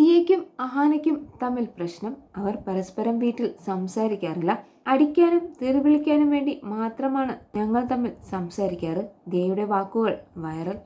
ദിയയ്ക്കും അഹാനയ്ക്കും തമ്മിൽ പ്രശ്നം അവർ പരസ്പരം വീട്ടിൽ സംസാരിക്കാറില്ല. അടിക്കാനും തെറിവിളിക്കാനും വേണ്ടി മാത്രമാണ് ഞങ്ങൾ തമ്മിൽ സംസാരിക്കാറ്. ദിയയുടെ വാക്കുകൾ വൈറൽ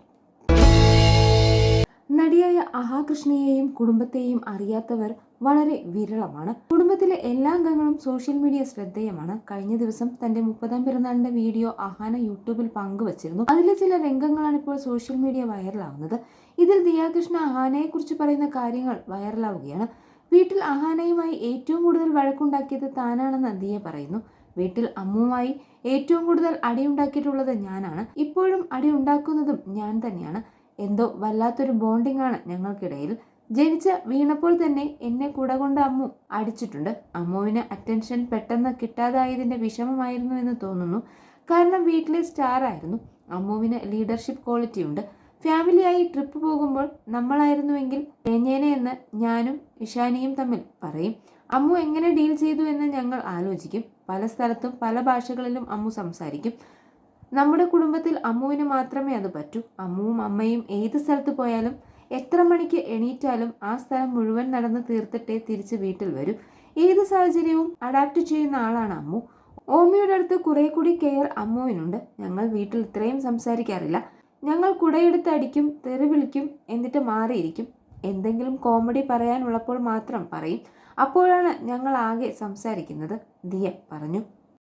നടിയായ അഹാകൃഷ്ണയെയും കുടുംബത്തെയും അറിയാത്തവർ വളരെ വിരളമാണ്. കുടുംബത്തിലെ എല്ലാ അംഗങ്ങളും സോഷ്യൽ മീഡിയ ശ്രദ്ധേയമാണ്. കഴിഞ്ഞ ദിവസം തന്റെ മുപ്പതാം പിറന്നാളിന്റെ വീഡിയോ അഹാന യൂട്യൂബിൽ പങ്കുവച്ചിരുന്നു. അതിലെ ചില രംഗങ്ങളാണ് ഇപ്പോൾ സോഷ്യൽ മീഡിയ വൈറലാവുന്നത്. ഇതിൽ ദിയാകൃഷ്ണ അഹാനയെ കുറിച്ച് പറയുന്ന കാര്യങ്ങൾ വൈറലാവുകയാണ്. വീട്ടിൽ അഹാനയുമായി ഏറ്റവും കൂടുതൽ വഴക്കുണ്ടാക്കിയത് താനാണെന്ന് ദിയ പറയുന്നു. വീട്ടിൽ അമ്മുമായി ഏറ്റവും കൂടുതൽ അടിയുണ്ടാക്കിയിട്ടുള്ളത് ഞാനാണ്. ഇപ്പോഴും അടി ഉണ്ടാക്കുന്നതും ഞാൻ തന്നെയാണ്. എന്തോ വല്ലാത്തൊരു ബോണ്ടിംഗ് ആണ് ഞങ്ങൾക്കിടയിൽ. ജനിച്ച വീണപ്പോൾ തന്നെ എന്നെ കൂടെ കൊണ്ട് അമ്മു അടിച്ചിട്ടുണ്ട്. അമ്മുവിന് അറ്റൻഷൻ പെട്ടെന്ന് കിട്ടാതായതിന്റെ വിഷമമായിരുന്നു എന്ന് തോന്നുന്നു. കാരണം വീട്ടിലെ സ്റ്റാർ ആയിരുന്നു. അമ്മുവിന് ലീഡർഷിപ്പ് ക്വാളിറ്റി ഉണ്ട്. ഫാമിലിയായി ട്രിപ്പ് പോകുമ്പോൾ നമ്മളായിരുന്നുവെങ്കിൽ തേഞ്ഞേനെ എന്ന് ഞാനും ഇഷാനിയും തമ്മിൽ പറയും. അമ്മു എങ്ങനെ ഡീൽ ചെയ്തു എന്ന് ഞങ്ങൾ ആലോചിക്കും. പല സ്ഥലത്തും പല ഭാഷകളിലും അമ്മു സംസാരിക്കും. നമ്മുടെ കുടുംബത്തിൽ അമ്മുവിന് മാത്രമേ അത് പറ്റൂ. അമ്മുവും അമ്മയും ഏത് സ്ഥലത്ത് പോയാലും എത്ര മണിക്ക് എണീറ്റാലും ആ സ്ഥലം മുഴുവൻ നടന്ന് തീർത്തിട്ടേ തിരിച്ച് വീട്ടിൽ വരൂ. ഏത് സാഹചര്യവും അഡാപ്റ്റ് ചെയ്യുന്ന ആളാണ് അമ്മു. ഓമിയുടെ അടുത്ത് കുറെ കൂടി കെയർ അമ്മുവിനുണ്ട്. ഞങ്ങൾ വീട്ടിൽ ഇത്രയും സംസാരിക്കാറില്ല. ഞങ്ങൾ കുടയെടുത്ത് അടിക്കും തെറി വിളിക്കും എന്നിട്ട് മാറിയിരിക്കും. എന്തെങ്കിലും കോമഡി പറയാനുള്ളപ്പോൾ മാത്രം പറയും. അപ്പോഴാണ് ഞങ്ങൾ ആകെ സംസാരിക്കുന്നത്. ദിയ പറഞ്ഞു.